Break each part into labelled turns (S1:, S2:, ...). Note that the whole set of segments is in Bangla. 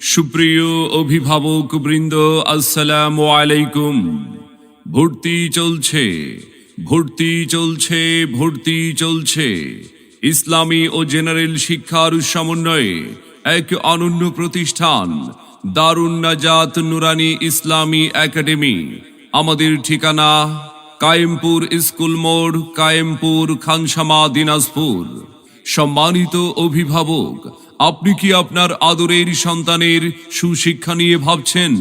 S1: সুপ্রিয় অভিভাবক বৃন্দ, আসসালাম আলাইকুম। ভর্তি চলছে ভর্তি চলছে ভর্তি চলছে। ইসলামী ও জেনারেল শিক্ষার সমন্বয়ে এক অনন্য প্রতিষ্ঠান, দারুণ নাজাত নুরানি ইসলামী একাডেমি। আমাদের ঠিকানা কায়েমপুর স্কুল মোড়, কায়েমপুর খানসামা দিনাজপুর। সম্মানিত অভিভাবক আপনি কি আপনার আদরের সন্তানের সুশিক্ষা নিয়ে ভাবছেন?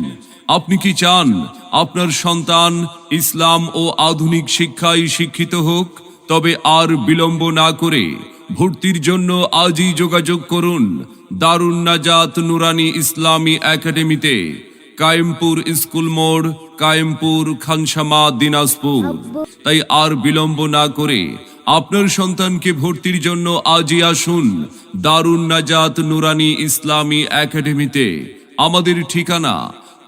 S1: আপনি কি চান আপনার সন্তান ইসলাম ও আধুনিক শিক্ষায় শিক্ষিত হোক? তবে আর বিলম্ব না করে ভর্তির জন্য আজই যোগাযোগ করুন দারুণ নাজাত নুরানি ইসলামী একাডেমিতে, কায়েমপুর স্কুল মোড়, কায়েমপুর খানসামা, দিনাজপুর। তাই আর বিলম্ব না করে আপনার সন্তানকে ভর্তির জন্য আজই আসুন দারুণ নাজাত নুরানি ইসলামী একাডেমিতে। আমাদের ঠিকানা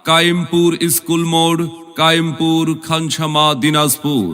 S1: কায়েমপুর স্কুল মোড় কায়েমপুর খানসামা দিনাজপুর।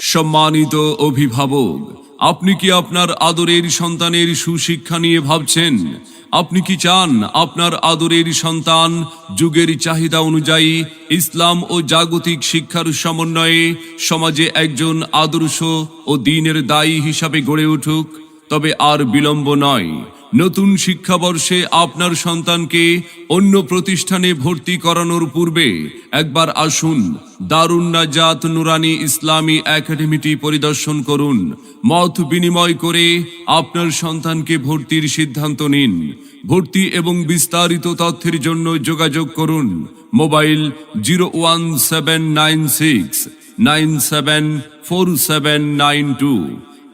S1: সম্মানিত অভিভাবক আপনি কি আপনার আদরের সন্তানের সুশিক্ষা নিয়ে ভাবছেন? আপনি কি চান আপনার আদরের সন্তান যুগের চাহিদা অনুযায়ী ইসলাম ও জাগতিক শিক্ষার সমন্বয়ে সমাজে একজন আদর্শ ও দিনের দায়ী হিসাবে গড়ে উঠুক? তবে আর বিলম্ব নয়। নতুন শিক্ষাবর্ষে আপনার সন্তানকে অন্য প্রতিষ্ঠানে ভর্তি করানোর পূর্বে একবার আসুন দারুণ নাজাত নুরানি ইসলামী একাডেমিটি পরিদর্শন করুন। মত বিনিময় করে আপনার সন্তানকে ভর্তির সিদ্ধান্ত নিন। ভর্তি এবং বিস্তারিত তথ্যের জন্য যোগাযোগ করুন। Mobile zero one seven nine six nine seven four seven nine two.